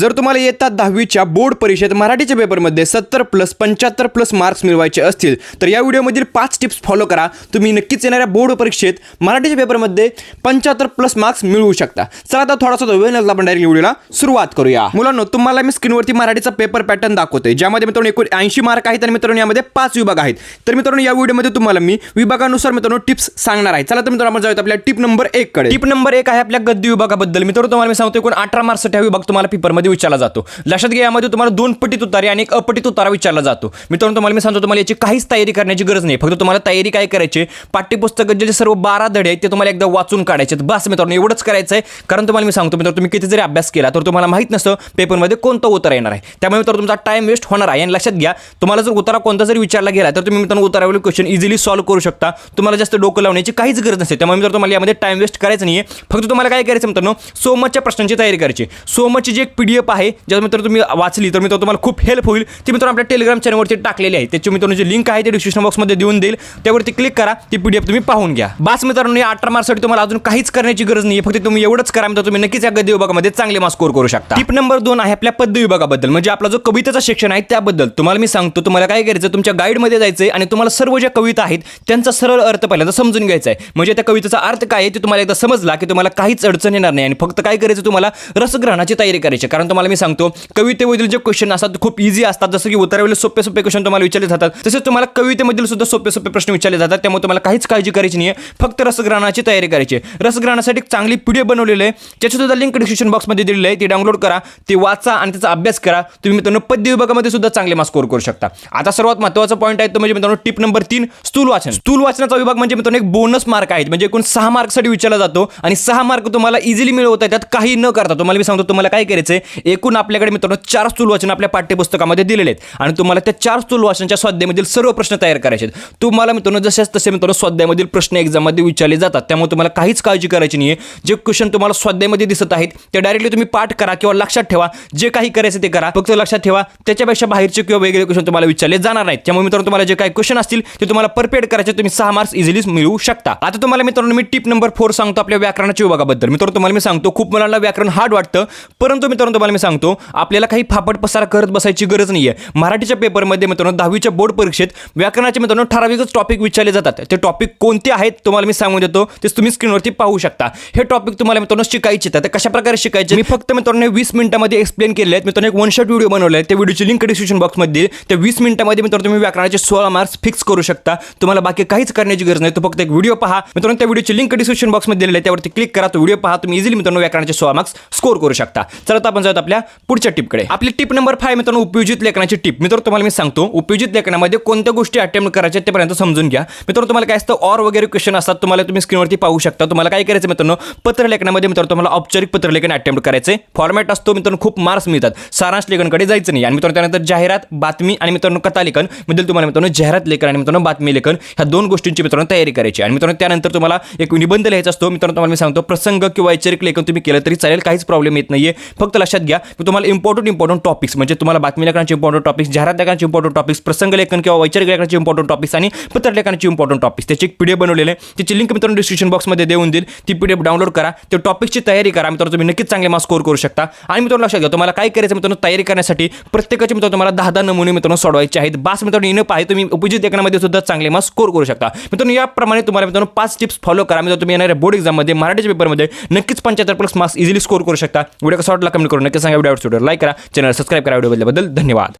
जर तुम्हाला येतात दहावीच्या बोर्ड परीक्षेत मराठीच्या पेपरमध्ये सत्तर प्लस पंच्याहत्तर प्लस मार्क्स मिळवायचे असतील तर या व्हिडिओमधील पाच टिप्स फॉलो करा. तुम्ही नक्कीच येणाऱ्या बोर्ड परीक्षेत मराठीच्या पेपरमध्ये पंच्याहत्तर प्लस मार्क्स मिळवू शकता. चला आता थोडासा वेळ नसला आपण डायरेक्ट व्हिडिओला सुरुवात करूया. मुलांनो तुम्हाला मी स्क्रीनवरती मराठीचा पेपर पॅटर्न दाखवतोय. ज्यामध्ये मित्रांनो एकूण ऐंशी मार्क आहेत आणि मित्रांनो यामध्ये पाच विभाग आहेत. तर मित्रांनो या व्हिडिओमध्ये तुम्हाला मी विभागानुसार मित्रांनो टिप्स सांगणार आहे. चला तर मित्रांनो आपण जाऊया आपल्या टिप नंबर एक कडे. टिप नंबर एक आहे आपल्या गद्य विभागाबद्दल. मित्रांनो तुम्हाला मी सांगतो एकूण अठरा मार्क्स हा विभाग तुम्हाला पेपरमध्ये विचारला जातो. लक्षात घ्या यामध्ये तुम्हाला दोन पटीत उतारे आणि एक अपटीत उतारा विचारला जातो. मित्रांनो तुम्हाला मी सांगतो तुम्हाला याची काहीच तयारी करण्याची गरज नाही. फक्त तुम्हाला तयारी काय करायची? पाठ्यपुस्तकात जे सर्व बारा धडे आहेत ते तुम्हाला एकदा वाचून काढायचे बस मित्रांनो एवढंच करायचं आहे कारण तुम्हाला मी सांगतो मित्रांनो तुम्ही किती जरी अभ्यास केला तर तुम्हाला माहीत नसतं पेपरमध्ये कोणता उतारा येणार आहे. त्यामुळे मित्रांनो तुमचा टाइम वेस्ट होणार आहे. आणि लक्षात घ्या तुम्हाला जर उतारा कोणता जरी विचारला गेला तर तुम्ही मित्रांनो उतारावरील क्वेश्चन इझिली सॉल्व्ह करू शकता. तुम्हाला जास्त डोकं लावण्याची काहीच गरज नसते. त्यामुळे मित्रांनो तुम्हाला यामध्ये टाइम वेस्ट करायचं नाही आहे फक्त तुम्हाला काय करायचं मित्रांनो? सोमच्या प्रश्नांची तयारी करायची सोमची जी एक पी डी एफ आहे. ज्या मित्र तुम्ही वाचली तर मित्रांनो तुम्हाला खूप हेल्प होईल. ती मित्रांनो आपल्या टेलिग्राम चॅनलवरती टाकलेली आहे. त्याची मित्रांनो जी लिंक आहे ते डिस्क्रिप्शन बॉक्समध्ये देऊन देईल. त्यावरती क्लिक करा. ती पी डी एफ तुम्ही पाहून घ्या. बास मित्रांनो या अठरा मार्क्ससाठी तुम्हाला अजून काहीच करण्याची गरज नाही फक्त तुम्ही एवढंच करा मित्र तुम्ही नक्कीच या गद्य विभागामध्ये चांगले मार्क्स स्कोर करू शकता. टिप नंबर दोन आहे आपल्या पद्य विभागाबद्दल. म्हणजे आपला जो कवितेचा शिक्षण आहे त्याबद्दल. तुम्हाला मी सांगतो तुम्हाला काय करायचं तुमच्या गाईडमध्ये जायचं आहे आणि तुम्हाला सर्व ज्या कविता आहेत त्यांचा सरळ अर्थ पहिल्यांदा समजून घ्यायचा आहे. म्हणजे त्या कवितेचा अर्थ काय आहे ते तुम्हाला एकदा समजला की तुम्हाला काहीच अडचण येणार नाही. आणि फक्त काय करायचं तुम्हाला? रसग्रहणाची तयारी करायची कारण तुम्हाला मी सांगतो. कवितेमधील जे क्वेश्चन असतात खूप इझी असतात. जसं की उत्तरावेळी सोपे सोपे क्वेश्चन तुम्हाला विचारले जातात. तसेच तुम्हाला कवितेमधील सुद्धा सोपे सोपे प्रश्न विचारले जातात. त्यामुळे तुम्हाला काहीच काळजी करायची नाही आहे फक्त रसग्रहणाची तयारी करायची आहे. रसग्रहणासाठी एक चांगली पी डी एफ बनवलेली आहे. त्याची सुद्धा लिंक डिस्क्रिप्शन बॉक्समध्ये दिलेली आहे. ती डाउनलोड करा. ती वाचा आणि त्याचा अभ्यास करा. तुम्ही मित्रांनो पद्य विभागामध्ये सुद्धा चांगले मार्क्स स्कोर करू शकता. आता सर्वात महत्त्वाचा पॉईंट आहे तो म्हणजे मित्रांनो टिप नंबर तीन स्थूल वाचन. स्थूल वाचनाचा विभाग म्हणजे मित्रांनो एक बोनस मार्क आहेत. म्हणजे एकूण सहा मार्कसाठी विचारला जातो आणि सहा मार्क तुम्हाला इझिली मिळवता येतात. काही न करता. तुम्हाला मी सांगतो तुम्हाला काय करायचं आहे एकूण आपल्याकडे मित्रांनो चार स्थूल वाचन आपल्या पाठ्यपुस्तकामध्ये दिलेले आहेत. आणि तुम्हाला त्या चार स्थूल वाचनाच्या स्वाध्यामधील सर्व प्रश्न तयार करायचे आहेत. तुम्हाला मित्रांनो जसेच तसे मित्रांनो स्वाध्यामधील प्रश्न एक्झाममध्ये विचारले जातात. त्यामुळे तुम्हाला काहीच काळजी करायची नाही आहे जे क्वेश्चन तुम्हाला स्वाध्यायमध्ये दिसत आहेत ते डायरेक्टली तुम्ही पाठ करा किंवा लक्षात ठेवा. जे काही करायचं ते करा. फक्त लक्षात ठेवा. त्याच्यापेक्षा बाहेरचे किंवा वेगळे क्वेश्चन तुम्हाला विचारले जाणार नाहीत. त्यामुळे मित्रांनो तुम्हाला जे काही क्वेश्चन असतील ते तुम्हाला परफेक्ट करायचे तुम्ही सहा मार्क्स इझिली मिळवू शकता. आता तुम्हाला मित्रांनो मी टिप नंबर फोर सांगतो आपल्या व्याकरणाच्या विभागाबद्दल. मित्रांनो तुम्हाला मी सांगतो खूप मुलांना व्याकरण हार्ड वाटतं. परंतु मित्रांनो तुम्हाला मी सांगतो आपल्याला काही फापट पसार करत बसायची गरज नाही आहे मराठीच्या पेपरमध्ये मित्रांनो दहावीच्या बोर्ड परीक्षेत व्याकरणाचे मित्रांनो ठराविकच टॉपिक विचारले जातात. ते टॉपिक कोणते आहेत तुम्हाला मी सांगून देतो ते तुम्ही स्क्रीनवरती पाहू शकता. हे टॉपिक तुम्हाला मित्रांनो शिकायचे तर कशाप्रकारे कशा प्रकारे शिकायचे मी फक्त मित्रांनो वीस मिनिटामध्ये एक्सप्लेन केले आहेत. मित्रांनो एक वन शॉट व्हिडिओ बनवले आहे त्या व्हिडिओची लिंक डिस्क्रिप्शन बॉक्समध्ये त्या वीस मिनिटामध्ये मित्रांनो तुम्ही व्याकरणाचे सोळा मार्क्स फिक्स करू शकता. तुम्हाला बाकी काहीच करण्याची गरज नाही. तो फक्त एक व्हिडिओ पहा. मित्रांनो त्या व्हिडिओची लिंक डिस्क्रिप्शन बॉक्समध्ये दिलेली आहे. त्यावरती क्लिक करा. तो व्हिडिओ पहा. तुम्ही इझिली मित्रांनो व्याकरणाचे सोळा मार्क्स स्कोर करू शकता. चला आता आपण जाऊयात आपल्या पुढच्या टिपकडे. आपली टिप नंबर फाय मित्रांनो उपयोजित लेखनाची टिप. मित्र तुम्हाला मी सांगतो उपयोजित लेखनामध्ये कोणत्या गोष्टी अटेम्प्ट करायच्या त्यापर्यंत समजून घ्या. मित्रांनो तुम्हाला काय असतं ऑर वगैरे क्वेश्चन असतात तुम्हाला तुम्ही स्क्रीनवरती पाहू शकता. तुम्हाला काय करायचं मित्रांनो पत्र लेखनामध्ये मित्रांनो तुम्हाला औपचारिक पत्र लेखन अटेम्प्ट करायचे फॉर्मॅट असतो मित्रांनो खूप मार्क्स मिळतात. सारांश लेखनकडे जायचं नाही. आणि मित्रांनो त्यानंतर जाहिरात बातमी आणि मित्रांनो कथा लेखन. बद्दल तुम्हाला मित्रांनो जाहिरात लेखन आणि मित्रांनो बातमी लेखन ह्या दोन गोष्टींची मित्रांनो तयारी करायची आणि मित्रांनो त्यानंतर तुम्हाला एक निबंध लिहायचा असतो. मित्रांनो तुम्हाला मी सांगतो प्रसंग किंवा वैचारिक लेखन तुम्ही केलं तरी चालेल काहीच प्रॉब्लेम येत नाहीये. फक्त लक्षात घ्या. की तुम्हाला इम्पॉर्टंट इम्पॉर्टंट टॉपिक्स म्हणजे तुम्हाला बातमी लेखनाचे इम्पॉर्टंट टॉपिक्स जाहिरात लेखनाचे इम्पॉर्टंट टॉपिक्स प्रसंग लेखन किंवा वैचारिक लेखनाचे इम्पॉर्टंट टॉपिक्स आणि पत्र लेखनाचे इम्पॉर्टंट टॉपिक्स त्याची एक पीडीएफ बनवलेले आहे. त्याची लिंक मित्रांनो डिस्क्रिप्शन बॉक्समध्ये देऊन देईल. ती पीडीएफ डाउनलोड करा. त्या टॉपिकची तयारी करा. मित्रांनो तुम्ही नक्कीच चांगले मार्क्स स्कोर करू शकता. आणि मित्रांनो लक्षात घ्या तुम्हाला काय करायचं मित्रांनो तयारी करण्यासाठी प्रत्येकाचे मित्रांनो तुम्हाला दहा दहा नमुने मित्रांनो सोडवायचे आहेत. बास मित्रांनो इनप आहे. तुम्ही उपजित लेखनामध्ये सुद्धा चांगले मार्क्स स्कोर करू शकता. मित्रांनो याप्रमाणे तुम्हाला मित्रांनो पाच टिप्स फॉलो करा. मित्रांनो तुम्ही येणाऱ्या बोर्ड एक्झाममध्ये मराठीच्या पेपरमध्ये नक्कीच पंच्याहत्तर प्लस मार्क्स इझिली स्कोर करू शकता. व्हिडिओ कसा वाटला कमेंट करून नक्की सांगा व्हिडिओ आवडतो लाईक करा. चॅनल सबस्क्राईब करा व्हिडिओ बद्दल धन्यवाद.